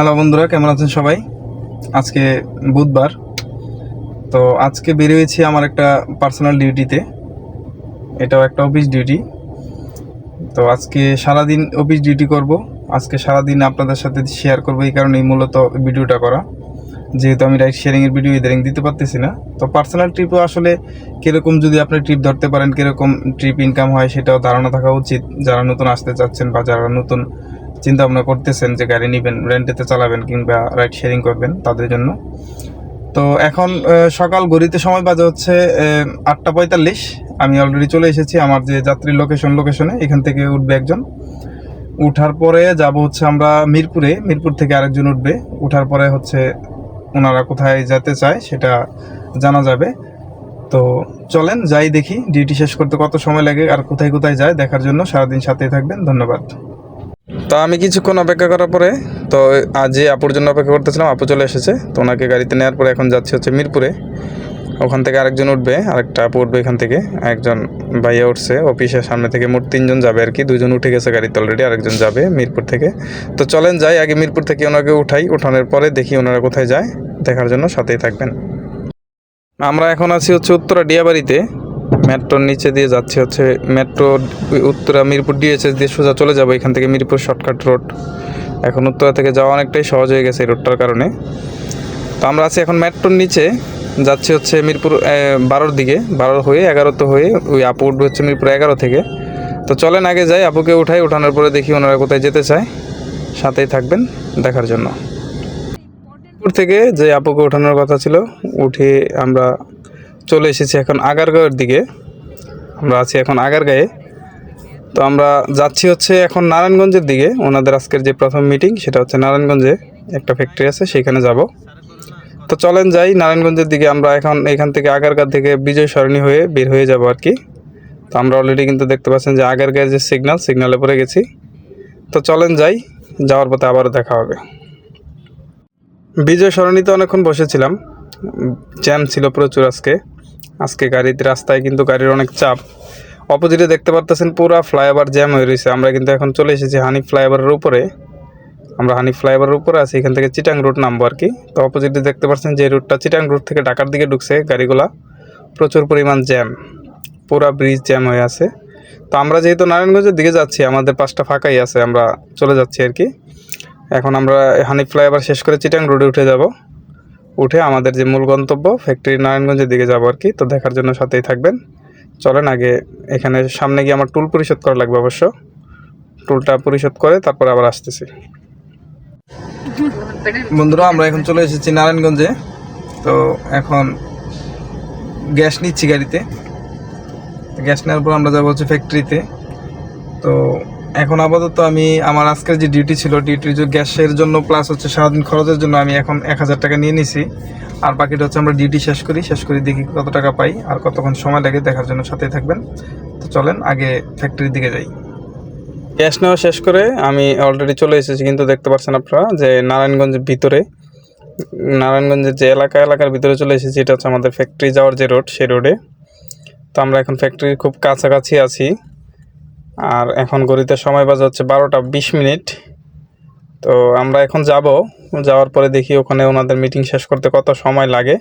Hello বন্ধুরা, কেমন আছেন সবাই? আজকে বুধবার। তো আজকে বেরিয়েছি আমার একটা পার্সোনাল ডিউটিতে এটাও একটা অফিস ডিউটি তো আজকে সারাদিন অফিস ডিউটি করব। আজকে সারাদিন আপনাদের সাথে শেয়ার করব এই কারণেই মূলত ভিডিওটা করা। যেহেতু আমি রাইড শেয়ারিংয়ের ভিডিও ইদারিং দিতে পারতেছি না। তো পার্সোনাল ট্রিপও আসলে কীরকম যদি আপনি ট্রিপ ধরতে পারেন, কীরকম ট্রিপ ইনকাম হয়, সেটাও ধারণা থাকা উচিত। যারা নতুন আসতে চাচ্ছেন বা যারা নতুন চিন্তা ভাবনা করতেছেন যে গাড়ি নেবেন রেন্টেতে চালাবেন কিংবা রাইড শেয়ারিং করবেন তাদের জন্য। তো এখন সকাল ঘড়িতে সময় বাজে হচ্ছে আটটা পঁয়তাল্লিশ। আমি অলরেডি চলে এসেছি আমার যে যাত্রীর লোকেশন লোকেশনে এখান থেকে উঠবে একজন। উঠার পরে যাব হচ্ছে আমরা মিরপুরে, মিরপুর থেকে আরেকজন উঠবে। উঠার পরে হচ্ছে ওনারা কোথায় যেতে চায় সেটা জানা যাবে। তো চলেন, যাই দেখি ডিউটি শেষ করতে কত সময় লাগে আর কোথায় কোথায় যায় দেখার জন্য। সারাদিন সাথেই থাকবেন, ধন্যবাদ। তো আমি কিছুক্ষণ অপেক্ষা করার পরে, তো আজ যে আপুর জন্য অপেক্ষা করতেছিলাম, আপু চলে এসেছে। তো ওনাকে গাড়িতে নেওয়ার পরে এখন যাচ্ছি হচ্ছে মিরপুরে। ওখান থেকে আরেকজন উঠবে, আরেকটা আপু উঠবে এখান থেকে। একজন ভাইয়া উঠছে অফিসের সামনে থেকে মোট তিনজন যাবে আর কি। দুজন উঠে গেছে গাড়িতে অলরেডি আরেকজন যাবে মিরপুর থেকে। তো চলেন যাই, আগে মিরপুর থেকে ওনাকে উঠাই। উঠানোর পরে দেখি ওনারা কোথায় যায়। দেখার জন্য সাথেই থাকবেন। আমরা এখন আছি হচ্ছে উত্তরা ডিয়াবাড়িতে। মেট্রোর নিচে দিয়ে যাচ্ছি হচ্ছে মেট্রো উত্তরা মিরপুর ডিএচএস দিয়ে সোজা চলে যাব এখান থেকে মিরপুর শর্টকাট রোড। এখন উত্তরা থেকে যাওয়া অনেকটাই সহজ হয়ে গেছে এই রোডটার কারণে। তো আমরা আছি এখন মেট্রোর নিচে, যাচ্ছি হচ্ছে মিরপুর বারোর দিকে। বারো হয়ে এগারোতে হয়ে ওই আপু উঠবে হচ্ছে মিরপুর এগারো থেকে। তো চলেন আগে যাই, আপুকে উঠাই, উঠানোর পরে দেখি ওনারা কোথায় যেতে চায়। সাথেই থাকবেন দেখার জন্য। মিরপুর থেকে যে আপুকে ওঠানোর কথা ছিল, উঠে আমরা চলে এসেছি এখন আগারগাঁওয়ের দিকে। আমরা আছি এখন আগারগাঁয়ে। তো আমরা যাচ্ছি হচ্ছে এখন নারায়ণগঞ্জের দিকে। ওনাদের আজকের যে প্রথম মিটিং সেটা হচ্ছে নারায়ণগঞ্জে একটা ফ্যাক্টরি আছে, সেখানে যাব। তো চলেন যাই, নারায়ণগঞ্জের দিকে আমরা এখন এখান থেকে আগারগাঁ থেকে বিজয় সরণি হয়ে বের হয়ে যাব আর কি। তো আমরা অলরেডি কিন্তু দেখতে পাচ্ছেন যে আগারগাঁয়ের যে সিগনাল সিগনালে পরে গেছি। তো চলেন যাই, যাওয়ার পথে আবারও দেখা হবে। বিজয় সরণিতে অনেকক্ষণ বসেছিলাম। জ্যাম ছিল প্রচুর আজকে। আজকে গাড়িতে রাস্তায় কিন্তু গাড়ির অনেক চাপ। অপোজিটে দেখতে পারতেছেন পুরা ফ্লাইওভার জ্যাম হয়ে রয়েছে। আমরা কিন্তু এখন চলে এসেছি হানি ফ্লাইওভারের উপরে। আমরা হানি ফ্লাইওভারের উপরে আছি, এখান থেকে চিটাং রুট নামবো আর কি। তো অপোজিটে দেখতে পাচ্ছেন যে রুটটা চিটাং রুট থেকে ঢাকার দিকে ঢুকছে গাড়িগুলা। প্রচুর পরিমাণ জ্যাম, পুরা ব্রিজ জ্যাম হয়ে আছে। তো আমরা যেহেতু নারায়ণগঞ্জের দিকে যাচ্ছি, আমাদের পাশটা ফাঁকাই আছে, আমরা চলে যাচ্ছি আর কি। এখন আমরা হানি ফ্লাইওভার শেষ করে চিটাং রোডে উঠে যাব। উঠে আমাদের যে মূল গন্তব্য ফ্যাক্টরি নারায়ণগঞ্জের দিকে যাব আর কি। তো দেখার জন্য সাথেই থাকবেন। চলেন আগে এখানে সামনে গিয়ে আমার টুল পরিশোধ করা লাগবে অবশ্য। টুলটা পরিশোধ করে তারপর আবার আসতেছি। বন্ধুরা, আমরা এখন চলে এসেছি নারায়ণগঞ্জে। তো এখন গ্যাস নিচ্ছি গাড়িতে। গ্যাস নেওয়ার পর আমরা যাব হচ্ছে ফ্যাক্টরিতে তো এখন আপাতত আমি, আমার আজকের যে ডিউটি ছিল ডিউটির যে গ্যাসের জন্য প্লাস হচ্ছে সারাদিন খরচের জন্য আমি এখন এক হাজার টাকা নিয়ে নিছি। আর বাকিটা হচ্ছে আমরা ডিউটি শেষ করি শেষ করি দেখি কত টাকা পাই আর কতক্ষণ সময় লাগে, দেখার জন্য সাথেই থাকবেন। তো চলেন, আগে ফ্যাক্টরির দিকে যাই। গ্যাস নেওয়া শেষ করে আমি অলরেডি চলে এসেছি, কিন্তু দেখতে পাচ্ছেন আপনারা যে নারায়ণগঞ্জের ভিতরে, নারায়ণগঞ্জের যে এলাকা, এলাকার ভিতরে চলে এসেছি, এটা হচ্ছে আমাদের ফ্যাক্টরি যাওয়ার যে রোড সেই রোডে তো আমরা এখন ফ্যাক্টরির খুব কাছাকাছি আছি। আর এখন গড়িতে সময় বাজে হচ্ছে বারোটা বিশ মিনিট। তো আমরা এখন যাব। যাওয়ার পরে দেখি ওখানে ওনাদের মিটিং শেষ করতে কত সময় লাগে।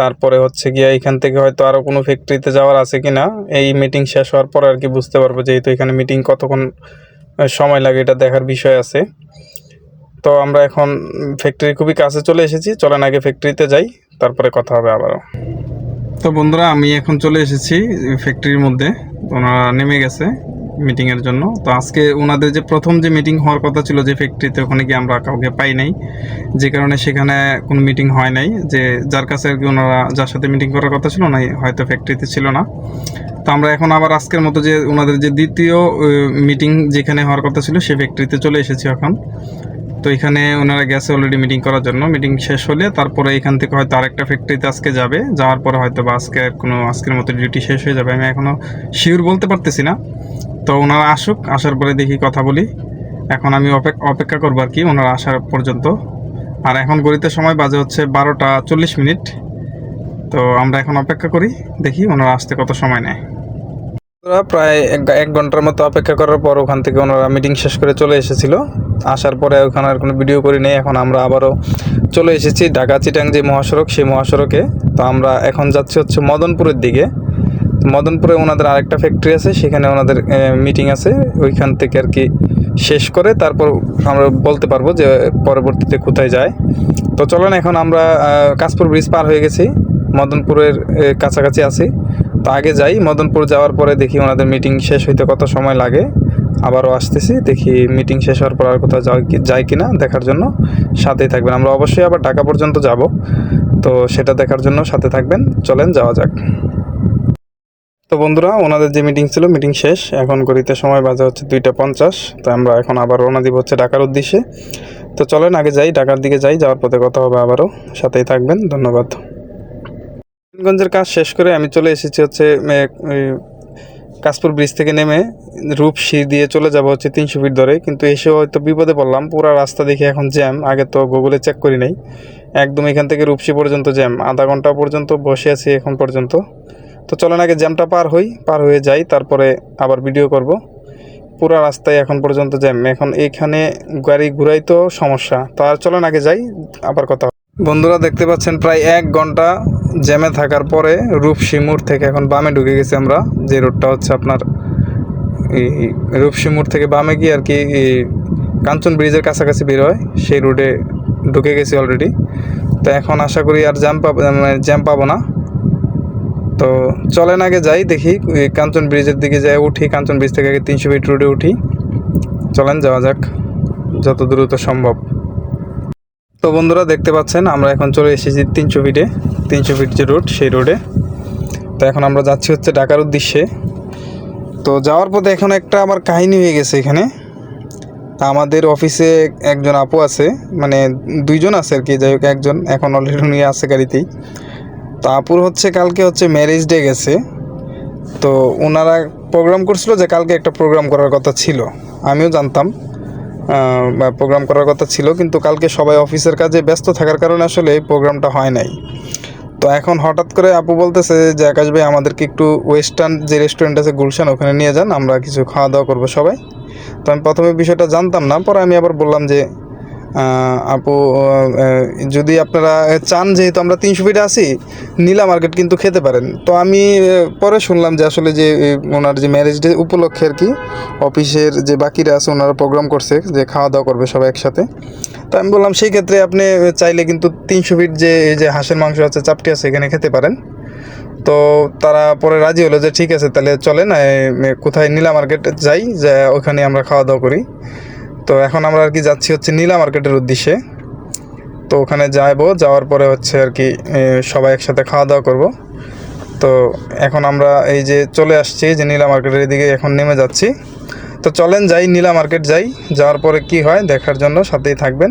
তারপরে হচ্ছে গিয়ে এখান থেকে হয়তো আরও কোনো ফ্যাক্টরিতে যাওয়ার আছে কি না এই মিটিং শেষ হওয়ার পরে আর কি বুঝতে পারব যেহেতু এখানে মিটিং কতক্ষণ সময় লাগে এটা দেখার বিষয় আছে। তো আমরা এখন ফ্যাক্টরি খুবই কাছে চলে এসেছি। চলেন আগে ফ্যাক্টরিতে যাই, তারপরে কথা হবে আবারও। তো বন্ধুরা, আমি এখন চলে এসেছি ফ্যাক্টরির মধ্যে। ওনারা নেমে গেছে মিটিংয়ের জন্য। তো আজকে ওনাদের যে প্রথম যে মিটিং হওয়ার কথা ছিল যে ফ্যাক্টরিতে ওখানে গিয়ে আমরা কাউকে পাই নাই। যে কারণে সেখানে কোনো মিটিং হয় নাই। যে যার কাছে আর কি ওনারা যার সাথে মিটিং করার কথা ছিল না হয়তো ফ্যাক্টরিতে ছিল না। তো আমরা এখন আবার আজকের মতো যে ওনাদের যে দ্বিতীয় মিটিং যেখানে হওয়ার কথা ছিল, সে ফ্যাক্টরিতে চলে এসেছি এখন। তো এখানে ওনারা গেছে অলরেডি মিটিং করার জন্য। মিটিং শেষ হলে তারপরে এখান থেকে হয়তো আরেকটা ফ্যাক্টরিতে আজকে যাবে। যাওয়ার পরে হয়তো বা আজকে কোনো আজকের মতো ডিউটি শেষ হয়ে যাবে। আমি এখনও শিওর বলতে পারতেছি না। তো ওনারা আসুক, আসার পরে দেখি কথা বলি। এখন আমি অপেক- অপেক্ষা করব আর কি ওনারা আসার পর্যন্ত। আর এখন গড়িতে সময় বাজে হচ্ছে বারোটা চল্লিশ মিনিট। তো আমরা এখন অপেক্ষা করি, দেখি ওনারা আসতে কত সময় নেয়। প্রায় এক ঘণ্টার মতো অপেক্ষা করার পর ওখান থেকে ওনারা মিটিং শেষ করে চলে এসেছিল। আসার পরে ওখানে আর কোনো ভিডিও করি নেই। এখন আমরা আবারও চলে এসেছি ঢাকা চিটাং যে মহাসড়ক, সেই মহাসড়কে। তো আমরা এখন যাচ্ছি হচ্ছে মদনপুরের দিকে। মদনপুরে ওনাদের আরেকটা ফ্যাক্টরি আছে, সেখানে ওনাদের মিটিং আছে। ওইখান থেকে আর কি শেষ করে তারপর আমরা বলতে পারব যে পরবর্তীতে কোথায় যায়। তো চলেন এখন আমরা কাশপুর ব্রিজ পার হয়ে গেছি। মদনপুরের কাছাকাছি আছি। তো আগে যাই। মদনপুর যাওয়ার পরে দেখি ওনাদের মিটিং শেষ হইতে কত সময় লাগে। আবারও আসতেছি, দেখি মিটিং শেষ হওয়ার পর আর কোথাও যায় কি না দেখার জন্য। সাথেই থাকবেন। আমরা অবশ্যই আবার ঢাকা পর্যন্ত যাব। তো সেটা দেখার জন্য সাথে থাকবেন। চলেন, যাওয়া যাক। তো বন্ধুরা, ওনাদের যে মিটিং ছিল মিটিং শেষ। এখন ঘড়িতে সময় বাজে হচ্ছে দুইটা পঞ্চাশ। তো আমরা এখন আবার রওনা দিব হচ্ছে ঢাকার উদ্দেশ্যে। তো চলেন, আগে যাই, ঢাকার দিকে যাই, যাওয়ার পথে কথা হবে আবারও। সাথেই থাকবেন। ধন্যবাদ। গঞ্জের কাজ শেষ করে আমি চলে এসেছি হচ্ছে কাশপুর ব্রিজ থেকে নেমে রূপসি দিয়ে চলে যাব হচ্ছে তিনশো ফিট ধরে কিন্তু এসে হয়তো বিপদে পড়লাম। পুরো রাস্তা দেখে এখন জ্যাম। আগে তো গুগলে চেক করি নাই। একদম এখান থেকে রূপসি পর্যন্ত জ্যাম। আধা ঘণ্টা পর্যন্ত বসে আছি এখন পর্যন্ত। তো চলেন আগে জ্যামটা পার হই। পার হয়ে যাই। তারপরে আবার ভিডিও করব। পুরো রাস্তায় এখন পর্যন্ত জ্যাম। এখন এইখানে গাড়ি ঘুরাই তো সমস্যা। তো আর চলেন আগে যাই। আবার কথা। বন্ধুরা দেখতে পাচ্ছেন প্রায় এক ঘণ্টা জ্যামে থাকার পরে রূপসী মোড় থেকে এখন বামে ঢুকে গেছি আমরা। যে রোডটা হচ্ছে আপনার এই রূপসী মোড় থেকে বামে গিয়ে আর কি কাঞ্চন ব্রিজের কাছাকাছি বের হয়, সেই রোডে ঢুকে গেছি অলরেডি তো এখন আশা করি আর জ্যাম পাবো মানে জ্যাম পাবো না। তো চলেন আগে যাই, দেখি কাঞ্চন ব্রিজের দিকে যাই, উঠি কাঞ্চন ব্রিজ থেকে আগে তিনশো ফিট রোডে উঠি। চলেন যাওয়া যাক, যত দ্রুত সম্ভব। তো বন্ধুরা দেখতে পাচ্ছেন, আমরা এখন চলে এসেছি তিনশো ফিটে, তিনশো ফিট যে রোড, সেই রোডে। তো এখন আমরা যাচ্ছি হচ্ছে ঢাকার উদ্দেশ্যে। তো যাওয়ার পথে এখন একটা আমার কাহিনী হয়ে গেছে এখানে। আমাদের অফিসে একজন আপু আছে মানে দুইজন আছে আর কি, যাই হোক একজন এখন অলরেডি উনি আছে গাড়িতেই। তো আপুর হচ্ছে কালকে হচ্ছে ম্যারেজ ডে গেছে। তো ওনারা প্রোগ্রাম করছিল যে কালকে একটা প্রোগ্রাম করার কথা ছিল, আমিও জানতাম। প্রোগ্রাম করার কথা ছিল, কিন্তু কালকে সবাই অফিসের কাজে ব্যস্ত থাকার কারণে আসলে এই প্রোগ্রামটা হয় নাই। তো এখন হঠাৎ করে আপু বলতেছে যে, আকাশ ভাই, আমাদেরকে একটু ওয়েস্টার্ন যে রেস্টুরেন্ট আছে গুলশান, ওখানে নিয়ে যান, আমরা কিছু খাওয়া দাওয়া করব সবাই। তো আমি প্রথমে বিষয়টা জানতাম না, পরে আমি আবার বললাম যে আপু যদি আপনারা চান যেহেতু আমরা তিনশো ফিটে আছি, নীলা মার্কেট কিন্তু খেতে পারেন। তো আমি পরে শুনলাম যে আসলে যে ওনার যে ম্যারেজ ডে উপলক্ষে আর কি, অফিসের যে বাকিরা আছে, ওনারা প্রোগ্রাম করছে, যে খাওয়া দাওয়া করবে সবাই একসাথে। তো আমি বললাম, সেই ক্ষেত্রে আপনি চাইলে কিন্তু তিনশো ফিট যে, এই যে হাঁসের মাংস আছে, চাপটি আছে, এখানে খেতে পারেন। তো তারা পরে রাজি হলো যে, ঠিক আছে, তাহলে চলেন কোথায় নীলা মার্কেট যাই, যে ওখানে আমরা খাওয়া দাওয়া করি। তো এখন আমরা আর কি যাচ্ছি হচ্ছে নীলা মার্কেটের উদ্দেশ্যে। তো ওখানে যাইবো, যাওয়ার পরে হচ্ছে আর কি সবাই একসাথে খাওয়া দাওয়া করব। তো এখন আমরা এই যে চলে আসছি যে নীলা মার্কেটের দিকে এখন নেমে যাচ্ছি। তো চলেন যাই, নীলা মার্কেট যাই। যাওয়ার পরে কি হয় দেখার জন্য, সাথেই থাকবেন।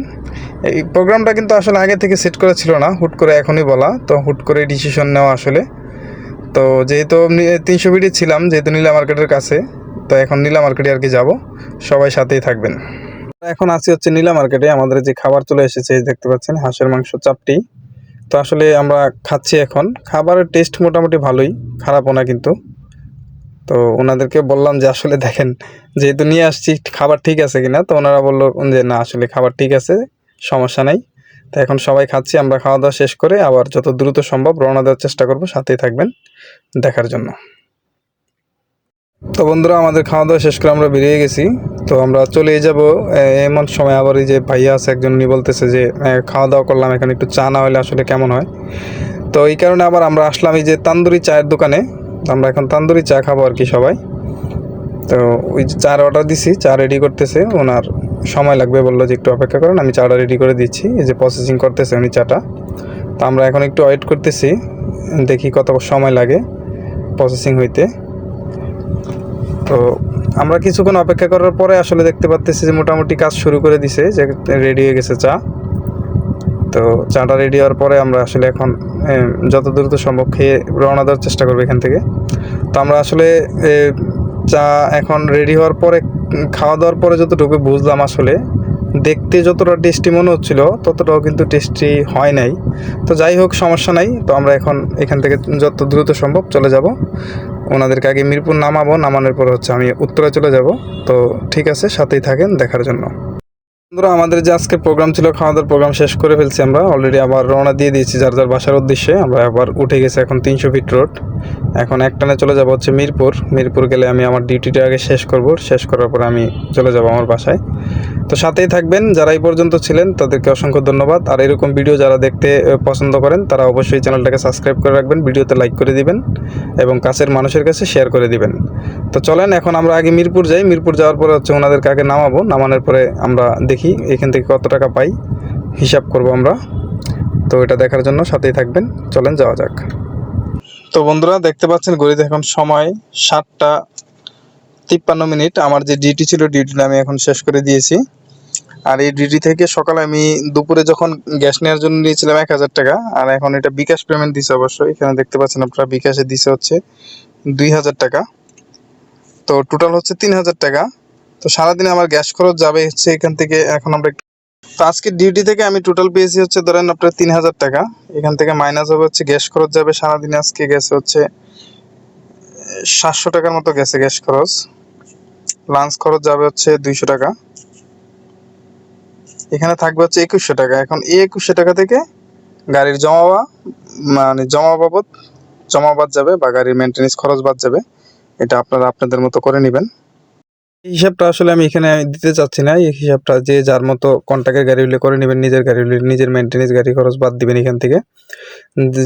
এই প্রোগ্রামটা কিন্তু আসলে আগে থেকে সেট করা ছিল না, হুট করে এখনই বলা। তো হুট করে ডিসিশন নেওয়া আসলে। তো যেহেতু তিনশো ফিটে ছিলাম, যেহেতু নীলা মার্কেটের কাছে, তো এখন নীলা মার্কেটে আর কি যাব। সবাই সাথেই থাকবেন। এখন আছি হচ্ছে নীলা মার্কেটে। আমাদের যে খাবার চলে এসেছে দেখতে পাচ্ছেন, হাঁসের মাংস চাপটি। তো আসলে আমরা খাচ্ছি এখন। খাবারের টেস্ট মোটামুটি ভালোই, খারাপও না কিন্তু। তো ওনাদেরকে বললাম যে, আসলে দেখেন, যেহেতু নিয়ে আসছি, খাবার ঠিক আছে কিনা? তো ওনারা বলল যে, না, আসলে খাবার ঠিক আছে, সমস্যা নাই। তো এখন সবাই খাচ্ছি, আমরা খাওয়া দাওয়া শেষ করে আবার যত দ্রুত সম্ভব রওনা দেওয়ার চেষ্টা করব, সাথেই থাকবেন দেখার জন্য। তো বন্ধুরা, আমাদের খাওয়া দাওয়া শেষ করে আমরা বেরিয়ে গেছি। তো আমরা চলে যাব। এমন সময় আবার এই যে ভাইয়া আছে, একজন, উনি বলতেছে যে খাওয়া দাওয়া করলাম, এখানে একটু চা না হলে আসলে কেমন হয়? তো এই কারণে আবার আমরা আসলাম এই যে তান্দুরি চায়ের দোকানে। আমরা এখন তান্দুরি চা খাব আর কি সবাই। তো ওই যে চার অর্ডার দিছি, চা রেডি করতেছে। ওনার সময় লাগবে, বলল যে একটু অপেক্ষা করেন, আমি চাটা রেডি করে দিচ্ছি। এই যে প্রসেসিং করতেছে উনি চাটা। তো আমরা এখন একটু ওয়েট করতেছি, দেখি কত সময় লাগে প্রসেসিং হইতে। তো আমরা কিছুক্ষণ অপেক্ষা করার পরে আসলে দেখতে পাচ্তেছি যে মোটামুটি কাজ শুরু করে দিছে, যে রেডি হয়ে গেছে চা। তো চাটা রেডি হওয়ার পরে আমরা আসলে এখন যত দ্রুত সম্ভব খেয়ে রওনা দেওয়ার চেষ্টা করব এখান থেকে। তো আমরা আসলে চা এখন রেডি হওয়ার পরে, খাওয়া দাওয়ার পরে যতটুকু বুঝলাম আসলে, দেখতে যতটা টেস্টি মনে হচ্ছিল, ততটাও কিন্তু টেস্টি হয় নাই। তো যাই হোক, সমস্যা নাই। তো আমরা এখন এখান থেকে যত দ্রুত সম্ভব চলে যাব। ওনাদেরকে আগে মিরপুর নামাবো, নামানোর পর হচ্ছে আমি উত্তরে চলে যাব। তো ঠিক আছে, সাথেই থাকেন, দেখার জন্য। বন্ধুরা, আমাদের যে আজকে প্রোগ্রাম ছিল, খাওয়া দাওয়ার প্রোগ্রাম শেষ করে ফেলছি আমরা। অলরেডি আবার রওনা দিয়ে দিয়েছি যার যার বাসার উদ্দেশ্যে। আমরা আবার উঠে গেছি এখন তিনশো ফিট রোড এখন একটানে চলে যাব হচ্ছে মিরপুর। মিরপুর গেলে আমি আমার ডিউটিটা আগে শেষ করব। শেষ করার পরে আমি চলে যাব আমার বাসায়। তো সাথেই থাকবেন, যারা এই পর্যন্ত ছিলেন তাদেরকে অসংখ্য ধন্যবাদ। আর এরকম ভিডিও যারা দেখতে পছন্দ করেন, তারা অবশ্যই চ্যানেলটাকে সাবস্ক্রাইব করে রাখবেন, ভিডিওতে লাইক করে দিবেন এবং কাছের মানুষের কাছে শেয়ার করে দিবেন। তো চলেন, এখন আমরা আগে মিরপুর যাই। মিরপুর যাওয়ার পরে হচ্ছে ওনাদেরকে আগে নামাবো, নামানোর পরে আমরা দেখি এখান থেকে কত টাকা পাই, হিসাব করব আমরা। তো এটা দেখার জন্য সাথেই থাকবেন। চলেন, যাওয়া যাক। তো বন্ধুরা, দেখতে পাচ্ছেন ঘড়িতে এখন সময় সাতটা তিপ্পান্ন মিনিট। আমার যে ডিউটি ছিল ডিউটিটা আমি এখন শেষ করে দিয়েছি। আর এই ডিউটি থেকে সকালে আমি দুপুরে যখন গ্যাস নেওয়ার জন্য নিয়েছিলাম এক হাজার টাকা, আর এখন এটা বিকাশ পেমেন্ট দিছে অবশ্যই এখানে দেখতে পাচ্ছেন আপনারা বিকাশে দিছে হচ্ছে দুই হাজার টাকা। তো টোটাল হচ্ছে তিন হাজার টাকা। তো সারাদিনে আমার গ্যাস খরচ যাবে হচ্ছে এখান থেকে, এখন আমরা তো আজকে ডিউটি থেকে আমি টোটাল পেয়েছি হচ্ছে ধরেন আপনার তিন হাজার টাকা। এখান থেকে মাইনাস হবে হচ্ছে গ্যাস খরচ যাবে সারাদিনে আজকে গেছে হচ্ছে সাতশো টাকার মতো গেছে গ্যাস খরচ। লাঞ্চ খরচ যাবে হচ্ছে দুইশো টাকা। এখানে থাকবে হচ্ছে একুশশো টাকা। এখন এই একুশশো টাকা থেকে গাড়ির জমা মানে জমা বাবদ জমা বাদ যাবে বা গাড়ির মেনটেন্স খরচ বাদ যাবে। এটা আপনারা আপনাদের মতো করে নেবেন। এই হিসাবটা আসলে আমি এখানে দিতে চাচ্ছি না। এই হিসাবটা যে যার মতো কন্ট্যাক্টের গাড়ি হলে করে নেবেন, নিজের গাড়ি হলে, নিজের মেনটেন্স গাড়ি খরচ বাদ দিবেন এখান থেকে।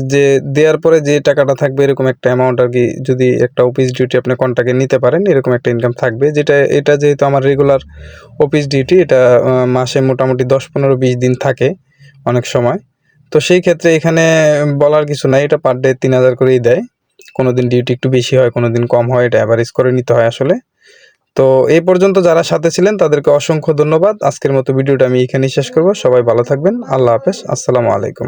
যে- দেওয়ার পরে যে টাকাটা থাকবে এরকম একটা অ্যামাউন্ট আর কি যদি একটা অফিস ডিউটি আপনি কন্ট্যাক্টে নিতে পারেন, এরকম একটা ইনকাম থাকবে। যেটা, এটা যেহেতু আমার রেগুলার অফিস ডিউটি এটা মাসে মোটামুটি দশ, পনেরো, বিশ দিন থাকে অনেক সময়। তো সেই ক্ষেত্রে এখানে বলার কিছু নাই, এটা পার ডে তিন হাজার করেই দেয়। কোনো দিন ডিউটি একটু বেশি হয় কোনো দিন কম হয়, এটা অ্যাভারেজ করে নিতে হয় আসলে। তো এই পর্যন্ত যারা সাথে ছিলেন, তাদেরকে অসংখ্য ধন্যবাদ। আজকের মতো ভিডিওটা আমি এখানেই শেষ করব। সবাই ভালো থাকবেন। আল্লাহ হাফেজ। আসসালামু আলাইকুম।